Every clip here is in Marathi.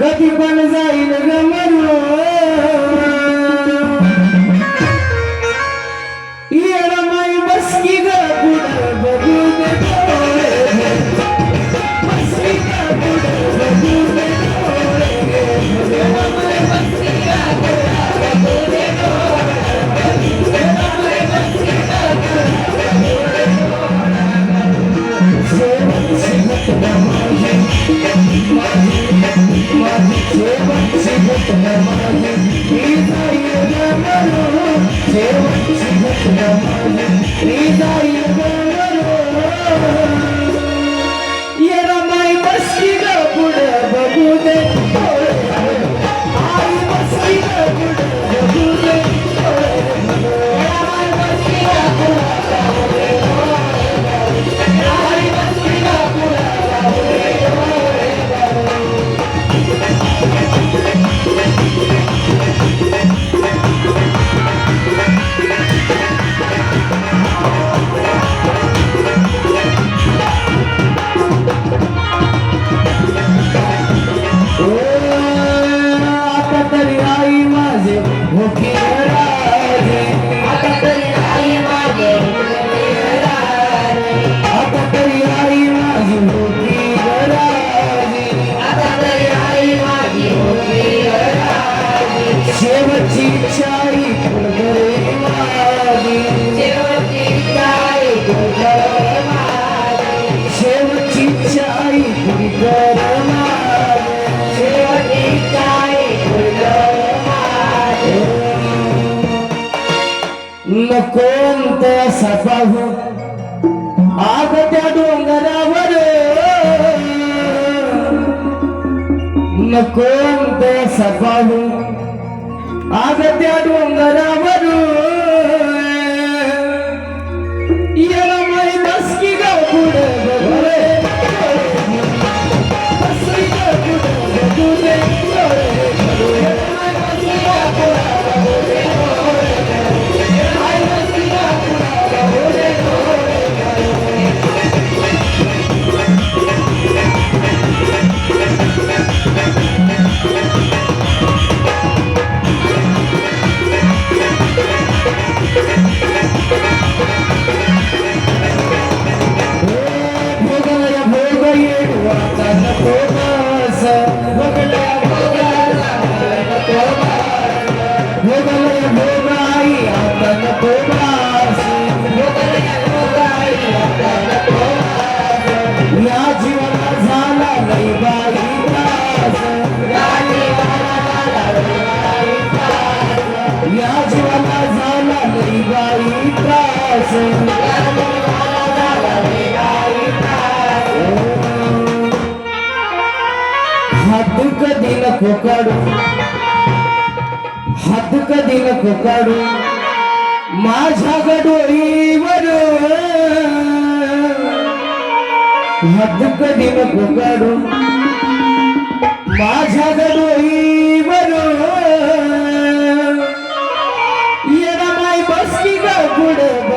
katika pande za ile gamero నీ దారి कोणत सपाहू हो? आग त्या डोंगरावर. न कोणत सपाहू हो? आग त्या डोंगरावर. हद दिन कुकड़ू हद दिन कुकड़ू माझ्या गडोळीवर हद दिन कुकड़ू माझ्या गडोळीवर येणार माय बसली गुड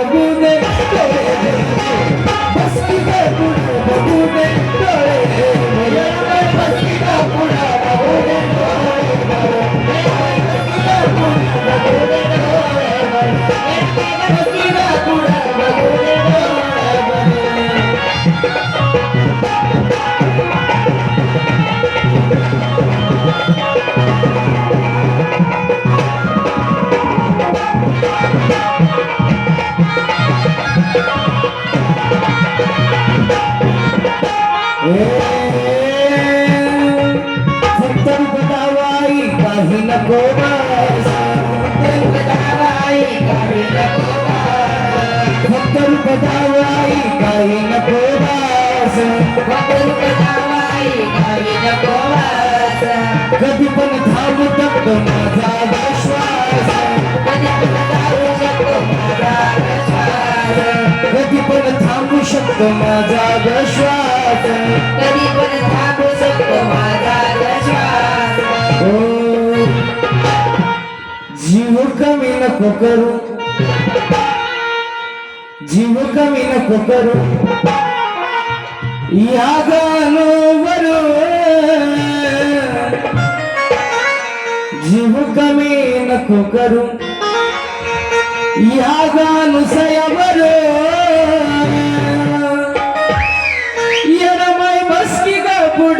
कधी पण धावू शकतो माझा विश्वास कधी पण थांबू शकतो माझा विश्वास कधी पण थांबू ಕೊಕರು ಜೀವ ಕವಿನ ಕೊಕರು ಯಾಗ ನೋವರು ಜೀವ ಕವಿನ ಕೊಕರು ಯಾಗ ನುಸಯವರು ಎರಮೈ ಮಸ್ಕಿಗ ಕೂಡ